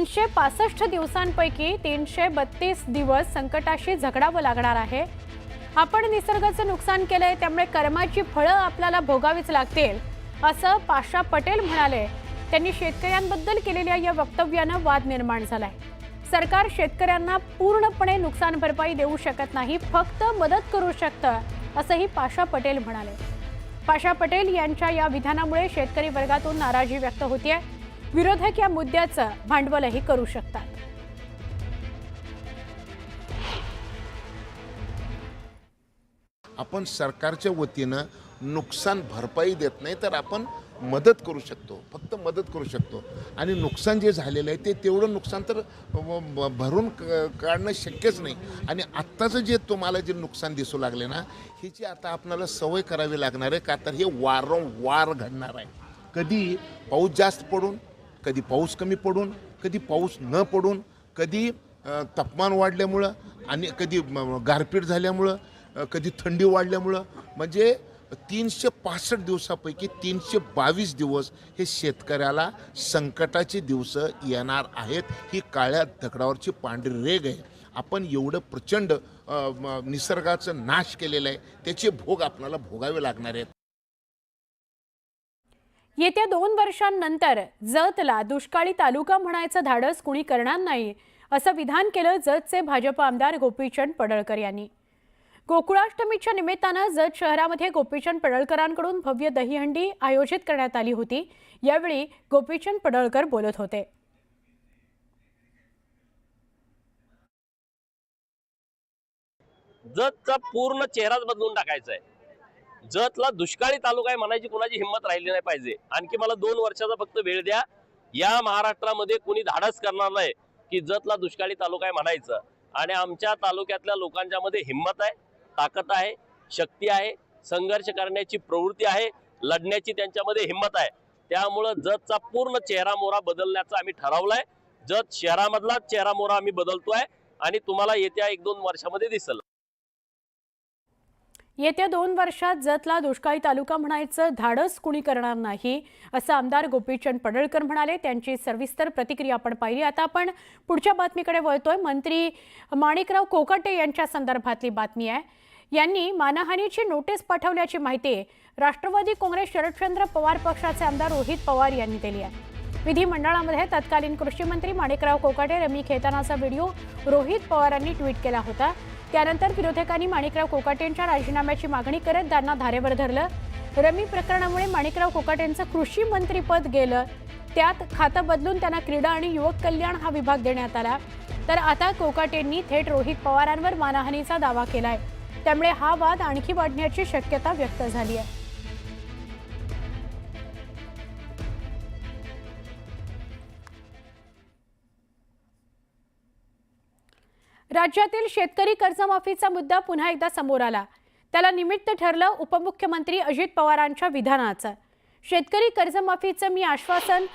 तीनशे पासष्ट दिवसांपैकी तीनशे बत्तीस दिवस संकटाशी झगडावं लागणार आहे. आपण निसर्गाचं नुकसान केलंय त्यामुळे कर्माची फळं आपल्याला भोगावीच लागतील असं पाशा पटेल म्हणाले. त्यांनी शेतकऱ्यांबद्दल केलेल्या या वक्तव्यानं वाद निर्माण झालाय. सरकार शेतकऱ्यांना पूर्णपणे नुकसान भरपाई देऊ शकत नाही फक्त मदत करू शकतं असंही पाशा पटेल म्हणाले. पाशा पटेल यांच्या या विधानामुळे शेतकरी वर्गातून नाराजी व्यक्त होतीये. विरोधक या मुद्द्याचं भांडवलही करू शकतात. आपण सरकारच्या वतीनं नुकसान भरपाई देत नाही तर आपण मदत करू शकतो फक्त मदत करू शकतो. आणि नुकसान जे झालेलं आहे ते तेवढं नुकसान तर भरून क- काढणं शक्यच नाही. आणि आत्ताचं जे तुम्हाला जे नुकसान दिसू लागले ना ह्याची आता आपल्याला सवय करावी लागणार आहे का तर हे वारंवार घडणार आहे. कधी पाऊस जास्त पडून कधी पाऊस कमी पडून कधी पाऊस न पडून कधी तापमान वाढल्यामुळं आणि कधी गारपीट झाल्यामुळं कधी थंडी वाढल्यामुळं. म्हणजे तीनशे पासष्ट दिवसापैकी तीनशे बावीस दिवस हे शेतकऱ्याला संकटाचे दिवस येणार आहेत. ही काळ्या दगडावरची पांढरी रेग आहे. आपण एवढं प्रचंड निसर्गाचं नाश केलेलं आहे. त्याचे भोग आपल्याला भोगावे लागणार आहेत. येत्या दोन वर्षांनंतर जतला दुष्काळी तालुका म्हणायचं धाडस कुणी करणार नाही असं विधान केलं जतचे भाजप आमदार गोपीचंद पडळकर यांनी. गोकुळाष्टमीच्या निमित्तानं जत शहरामध्ये गोपीचंद पडळकरांकडून भव्य दहीहंडी आयोजित करण्यात आली होती यावेळी गोपीचंद पडळकर बोलत होते. जतचा पूर्ण चेहराच बदलून टाकायचा आहे जतला दुष्काळी तालुका आहे म्हणायची कुणाची हिंमत राहिली नाही पाहिजे. आणखी मला दोन वर्षाचा फक्त वेळ द्या. या महाराष्ट्रामध्ये कुणी धाडस करणार नाही की जतला दुष्काळी तालुका आहे म्हणायचं. आणि आमच्या तालुक्यातल्या लोकांच्या मध्ये हिंमत आहे ताकद आहे शक्ती आहे संघर्ष करण्याची प्रवृत्ती आहे लढण्याची त्यांच्यामध्ये हिंमत आहे. त्यामुळं जतचा पूर्ण चेहरा मोहरा बदलण्याचा आम्ही ठरवलाय. जत शहरामधलाच चेहरा मोहरा आम्ही बदलतोय आणि तुम्हाला येत्या एक दोन वर्षामध्ये दिसल. येत्या दोन वर्षात जतला दुष्काळी तालुका म्हणायचं धाडस कुणी करणार नाही असं आमदार गोपीचंद पडळकर म्हणाले. त्यांची सविस्तर प्रतिक्रिया आपण पाहिली. आता आपण पुढच्या बातमीकडे वळतोय. मंत्री माणिकराव कोकाटे यांच्या संदर्भातली बातमी आहे. यांनी मानहानीची नोटीस पाठवल्याची माहिती राष्ट्रवादी काँग्रेस शरदचंद्र पवार पक्षाचे आमदार रोहित पवार यांनी दिली आहे. विधिमंडळामध्ये तत्कालीन कृषी मंत्री माणिकराव कोकाटे रमी खेतानाचा व्हिडिओ रोहित पवारांनी ट्विट केला होता. त्यानंतर विरोधकांनी माणिकराव कोकाटेंच्या राजीनाम्याची मागणी करत त्यांना धारेवर धरलं. रमी प्रकरणामुळे माणिकराव कोकाटेंचं कृषी मंत्रीपद गेलं. त्यात खातं बदलून त्यांना क्रीडा आणि युवक कल्याण हा विभाग देण्यात आला. तर आता कोकाटेंनी थेट रोहित पवारांवर मानहानीचा दावा केलाय. त्यामुळे हा वाद आणखी वाढण्याची शक्यता व्यक्त झाली आहे. राज्यातील शेतकरी कर्जमाफीचा मुद्दा पुन्हा एकदा समोर आला. त्याला निमित्त ठरलं उपमुख्यमंत्री अजित पवारांच्या विधानाचं. शेतकरी कर्जमाफीचं मी आश्वासन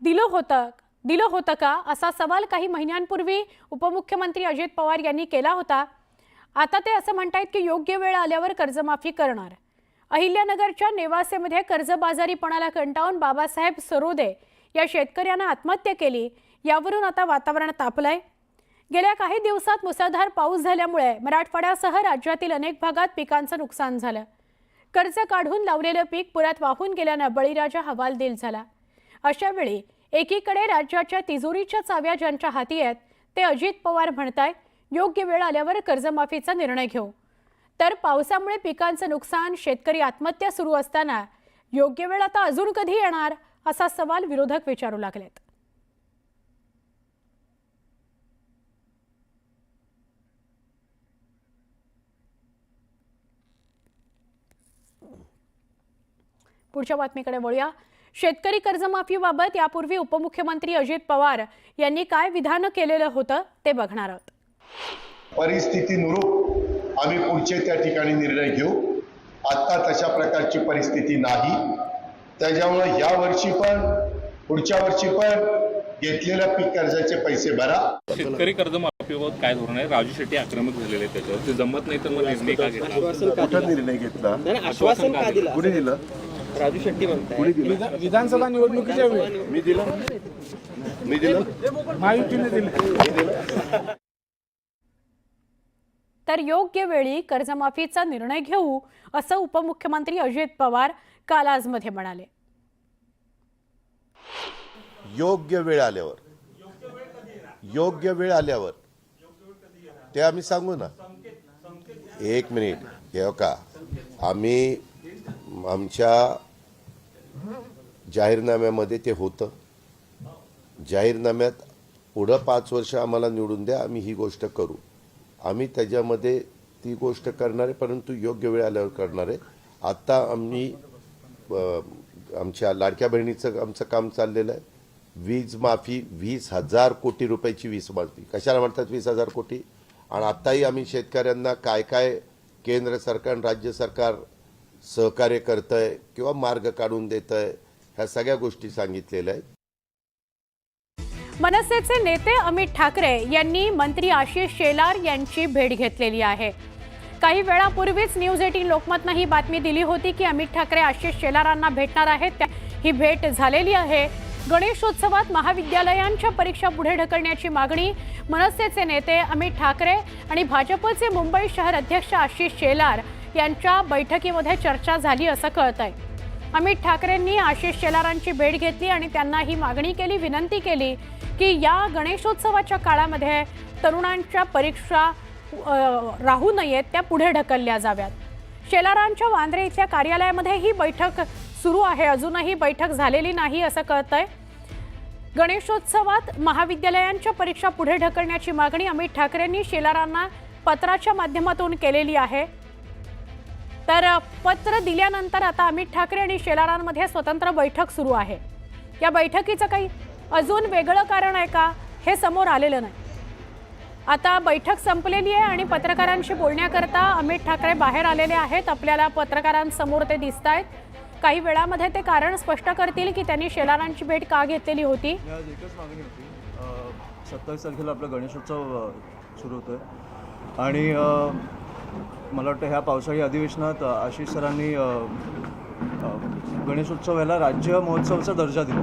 दिलं होतं दिलं होतं का? असा सवाल काही महिन्यांपूर्वी उपमुख्यमंत्री अजित पवार यांनी केला होता. आता ते असं म्हणतायत की योग्य वेळ आल्यावर कर्जमाफी करणार. अहिल्यानगरच्या नेवासेमध्ये कर्जबाजारीपणाला कंटाळून बाबासाहेब सरोदे या शेतकऱ्यानं आत्महत्या केली. यावरून आता वातावरण तापलंय. गेल्या काही दिवसात मुसळधार पाऊस झाल्यामुळे मराठवाड्यासह राज्यातील अनेक भागात पिकांचं नुकसान झालं. कर्ज काढून लावलेलं पीक पुरात वाहून गेल्यानं बळीराजा हवालदिल झाला. अशावेळी एकीकडे राज्याच्या तिजोरीच्या चाव्या ज्यांच्या हाती आहेत ते अजित पवार म्हणताय योग्य वेळ आल्यावर कर्जमाफीचा निर्णय घेऊ. तर पावसामुळे पिकांचं नुकसान शेतकरी आत्महत्या सुरू असताना योग्य वेळ आता अजून कधी येणार असा सवाल विरोधक विचारू लागलेत. पुढच्या बातमीकडे वळूया. शेतकरी कर्जमाफीबाबत यापूर्वी उपमुख्यमंत्री अजित पवार यांनी काय विधान केलेलं होतं ते बघणार आहोत. परिस्थितीनुरूप आम्ही पुढचे त्या ठिकाणी निर्णय घेऊ. आता तशा प्रकारची परिस्थिती नाही. त्याच्यामुळे या वर्षी पण पुढच्या वर्षी पण घेतलेल्या पीक कर्जाचे पैसे भरा. शेतकरी कर्जमाफीबाबत काय धोरण आहे? राजू शेट्टी आक्रमक झालेले त्याच्यावर. ते जमत नाही तर मग निर्णय का घेतला? कुठं निर्णय घेतला? आश्वासन का दिलं? कुणी दिलं? राजू शेट्टी म्हणताय. दिलं? विधानसभा निवडणुकीच्या वेळी. मी दिलं? तर योग्य वेळी कर्जमाफीचा निर्णय घेऊ असं उपमुख्यमंत्री अजित पवार काल आजमध्ये म्हणाले. योग्य वेळ आल्यावर. योग्य वेळ आल्यावर. ते आम्ही सांगू ना. एक मिनिट हे का आम्ही आमच्या जाहीरनाम्यामध्ये ते होतं. जाहीरनाम्यात पुढं पाच वर्ष आम्हाला निवडून द्या आम्ही ही गोष्ट करू. आम्ही त्याच्यामध्ये ती गोष्ट करणार आहे परंतु योग्य वेळ आल्यावर करणार आहे. आत्ता आम्ही आमच्या लाडक्या बहिणीचं आमचं काम चाललेलं आहे. वीज माफी वीस हजार कोटी रुपयाची वीज माफी. कशाला म्हणतात वीस हजार कोटी? आणि आत्ताही आम्ही शेतकऱ्यांना काय काय केंद्र सरकार आणि राज्य सरकार सहकार्य करतं आहे किंवा मार्ग काढून देतं आहे ह्या सगळ्या गोष्टी सांगितलेल्या आहेत. मनसेचे नेते अमित ठाकरे यांनी मंत्री आशिष शेलार यांची भेट घेतलेली आहे. काही वेळापूर्वीच न्यूज एटीन लोकमतनं ही बातमी दिली होती की अमित ठाकरे आशिष शेलारांना भेटणार आहेत. त्या- ही भेट झालेली आहे. गणेशोत्सवात महाविद्यालयांच्या परीक्षा पुढे ढकलण्याची मागणी मनसेचे नेते अमित ठाकरे आणि भाजपचे मुंबई शहर अध्यक्ष आशिष शेलार यांच्या बैठकीमध्ये चर्चा झाली असं कळत आहे अमित ठाकरेंनी आशिष शेलारांची भेट घेतली आणि त्यांना ही मागणी केली विनंती केली की या गणेशोत्सवाच्या काळामध्ये तरुणांच्या परीक्षा राहू नयेत त्या पुढे ढकलल्या जाव्यात. शेलारांच्या वांद्रे इथल्या कार्यालयामध्ये ही बैठक सुरू आहे. अजूनही बैठक झालेली नाही असं कळतंय. गणेशोत्सवात महाविद्यालयांच्या परीक्षा पुढे ढकलण्याची मागणी अमित ठाकरेंनी शेलारांना पत्राच्या माध्यमातून केलेली आहे. तर पत्र दिल्यानंतर आता अमित ठाकरे आणि शेलारांमध्ये स्वतंत्र बैठक सुरू आहे. या बैठकीचं काही अजून वेगळं कारण आहे का हे समोर आलेलं नाही. आता बैठक संपलेली आहे आणि पत्रकारांशी बोलण्याकरता अमित ठाकरे बाहेर आलेले आहेत. आपल्याला पत्रकारांसमोर ते दिसत आहेत. काही वेळामध्ये ते कारण स्पष्ट करतील की त्यांनी शेलारांची भेट का घेतलेली होती? एकच मागणी होती. सत्तावीस तारखेला आपला गणेशोत्सव सुरू होतोय. आणि मला वाटतं ह्या पावसाळी अधिवेशनात आशिष सरांनी गणेशोत्सवाला गणेशोत्सव राज्य महोत्सवाचा दर्जा दिला.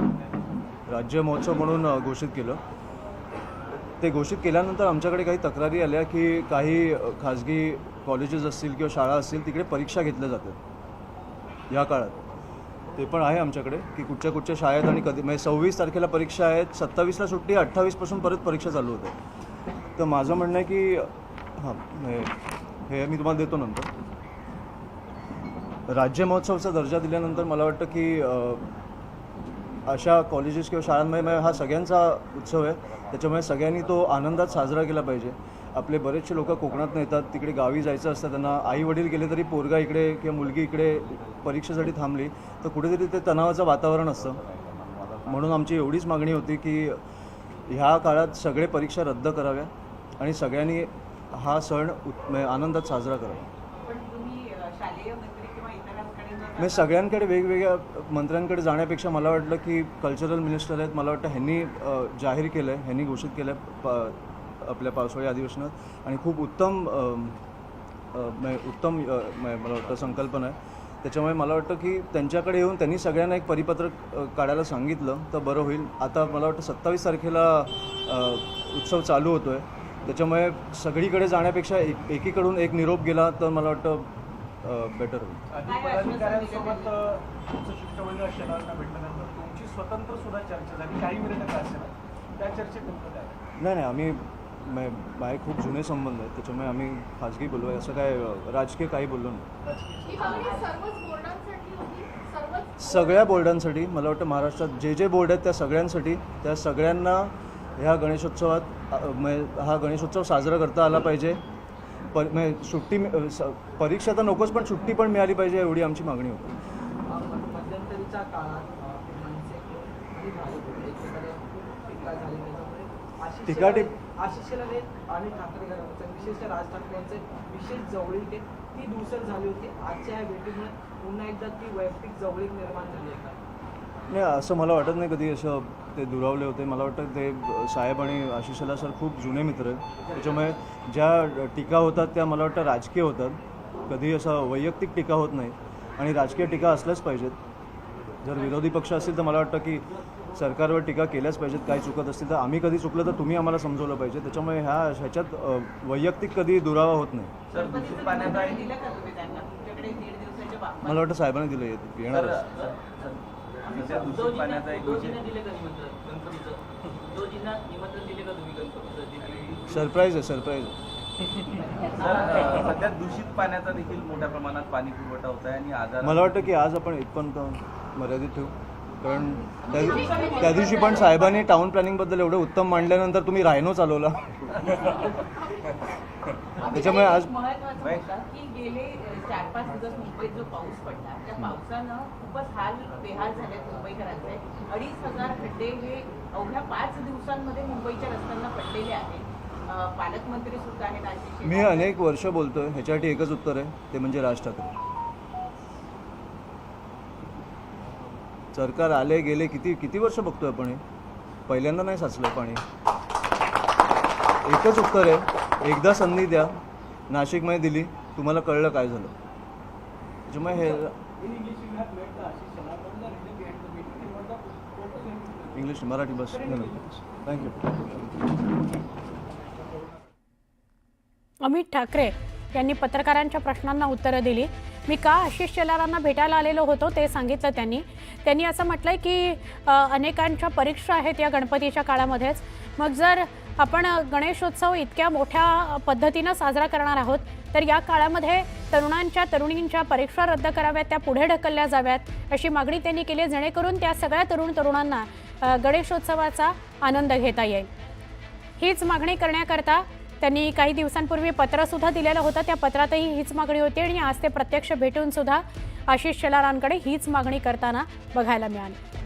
राज्य महोत्सव म्हणून घोषित केलं. ते घोषित केल्यानंतर आमच्याकडे काही तक्रारी आल्या की काही खाजगी कॉलेजेस असतील किंवा शाळा असतील तिकडे परीक्षा घेतल्या जातात. या काळात. ते पण आहे आमच्याकडे की कुठच्या कुठच्या शाळेत आणि कधी म्हणजे सव्वीस तारखेला परीक्षा आहेत सत्तावीसला सुट्टी अठ्ठावीसपासून परत परीक्षा चालू होते. तर माझं म्हणणं आहे की हां म्हणजे हे मी तुम्हाला देतो नंतर. राज्य महोत्सवचा दर्जा दिल्यानंतर मला वाटतं की अशा कॉलेजेस किंवा शाळांमध्ये हा सगळ्यांचा उत्सव आहे. त्याच्यामुळे सगळ्यांनी तो आनंदात साजरा केला पाहिजे. आपले बरेचसे लोक कोकणात येतात तिकडे गावी जायचं असतं त्यांना आई वडील गेले तरी पोरगा इकडे किंवा मुलगी इकडे परीक्षेसाठी थांबली तर कुठेतरी ते तणावाचं वातावरण असतं. म्हणून आमची एवढीच मागणी होती की ह्या काळात सगळे परीक्षा रद्द कराव्या आणि सगळ्यांनी हा सण उत- म्हणजे आनंदात साजरा करावा न म्हणजे सगळ्यांकडे वेगवेगळ्या मंत्र्यांकडे जाण्यापेक्षा मला वाटलं की कल्चरल मिनिस्टर आहेत. मला वाटतं ह्यांनी जाहीर केलं आहे ह्यांनी घोषित केलं आहे प आपल्या पावसाळी अधिवेशनात. आणि खूप उत्तम म्हणजे उत्तम मला वाटतं संकल्पना आहे. त्याच्यामुळे मला वाटतं की त्यांच्याकडे येऊन त्यांनी सगळ्यांना एक परिपत्रक काढायला सांगितलं तर बरं होईल. आता मला वाटतं सत्तावीस तारखेला उत्सव चालू होतो आहे त्याच्यामुळे सगळीकडे जाण्यापेक्षा एक एकीकडून एक निरोप गेला तर मला वाटतं बेटर होईल. अधिकाऱ्यांसोबत अ, तुमचं शिष्टमंडळ शेलारला भेटल्यानंतर तुमची स्वतंत्र सुद्धा चर्चा झाली. काही विरोधक असेल त्या चर्चेत नेमकं काय? झालं? नाही नाही आम्ही मा- माझे खूप जुने संबंध आहेत त्याच्यामुळे आम्ही खाजगी बोललो आहे. असं काय राजकीय काही बोललो नाही. सगळ्या बोर्डांसाठी मला वाटतं महाराष्ट्रात जे जे बोर्ड आहेत त्या सगळ्यांसाठी त्या सगळ्यांना ह्या गणेशोत्सवात हा गणेशोत्सव साजरा करता आला पाहिजे. पर म्हणजे सुट्टी परीक्षा तर नकोच पण सुट्टी पण मिळाली पाहिजे एवढी आमची मागणी होती. मध्यंतरीच्या काळात अ, मनसे आणि भाजप एकमेकांवर खूप टीका झाली त्याच्यामुळे. आशिष टीका- शेलार- आशिष शेलार आणि ठाकरे घराण्याचं विशेषतः राज ठाकरे यांचे विशेष जवळीक आहे ती दुसर झाली होती. आजच्या या भेटीमुळे पुन्हा एकदा ती वैयक्तिक जवळीक निर्माण झाली आहे. का नाही असं मला वाटत नाही कधी असं ते दुरावले होते. मला वाटतं ते साहेब आणि आशिषला सर खूप जुने मित्र आहेत. त्याच्यामुळे ज्या टीका होतात त्या मला वाटतं राजकीय होतात. कधी असं वैयक्तिक टीका होत नाही. आणि राजकीय टीका असल्याच पाहिजेत. जर विरोधी पक्ष असतील तर मला वाटतं की सरकारवर टीका केल्याच पाहिजेत. काही चुकत असतील तर आम्ही कधी चुकलं तर तुम्ही आम्हाला समजवलं पाहिजे. त्याच्यामुळे ह्या ह्याच्यात वैयक्तिक कधी दुरावा होत नाही. मला वाटतं साहेबांनी दिलं येत- येणार सध्या दूषित पाण्याचा एक विषय. दिले का निमंत्रण गणपतीचं दोजींना निमंत्रण दिले का तुम्ही गणपतीचं सरप्राईज आहे सरप्राईज सध्या दूषित पाण्याचा देखील मोठ्या प्रमाणात पाणी पुरवठा होत आहे आणि आजार मला वाटतं की आज आपण इथपर्यंत मर्यादित ठेवू. कारण त्या दिवशी पण साहेबांनी टाउन प्लॅनिंगबद्दल एवढं उत्तम मांडल्यानंतर तुम्ही रायनो चालवला. त्याच्यामुळे आज की गेले चार पाच दिवस मुंबईत जो पाऊस पडला त्या पावसानं खूपच हाल बेहाल झालेत मुंबईकरांचे अडीच हजार खड्डे हे अवघ्या पाच दिवसांमध्ये मुंबईच्या रस्त्यांना पडलेले आहेत. पालकमंत्री सुद्धा आहेत मी. अनेक वर्ष बोलतोय ह्याच्यासाठी एकच उत्तर आहे ते म्हणजे राज ठाकरे. सरकार आले गेले किती किती वर्ष बघतोय आपण पहिल्यांदा नाही साचलं पाणी. एकच उत्तर आहे. एकदा संधी द्या. नाशिकमध्ये दिली. तुम्हाला कळलं काय झालं. त्याच्यामुळे हे इंग्लिश मराठी बस. थँक्यू अमित ठाकरे यांनी पत्रकारांच्या प्रश्नांना उत्तरं दिली. मी का आशिष शेलारांना भेटायला आलेलो होतो ते सांगितलं त्यांनी. त्यांनी असं म्हटलं की अनेकांच्या परीक्षा आहेत या गणपतीच्या काळामध्येच. मग जर आपण गणेशोत्सव इतक्या मोठ्या पद्धतीनं साजरा करणार आहोत. तर या काळामध्ये तरुणांच्या तरुणींच्या परीक्षा रद्द कराव्यात त्या पुढे ढकलल्या जाव्यात अशी मागणी त्यांनी केली आहे, जेणेकरून त्या सगळ्या तरुण तरुणांना गणेशोत्सवाचा आनंद घेता येईल. हीच मागणी करण्याकरता त्यांनी काही दिवसांपूर्वी पत्रसुद्धा दिलेलं होतं. त्या पत्रातही हीच मागणी होती आणि आज ते प्रत्यक्ष भेटूनसुद्धा आशिष शेलारांकडे हीच मागणी करताना बघायला मिळाली.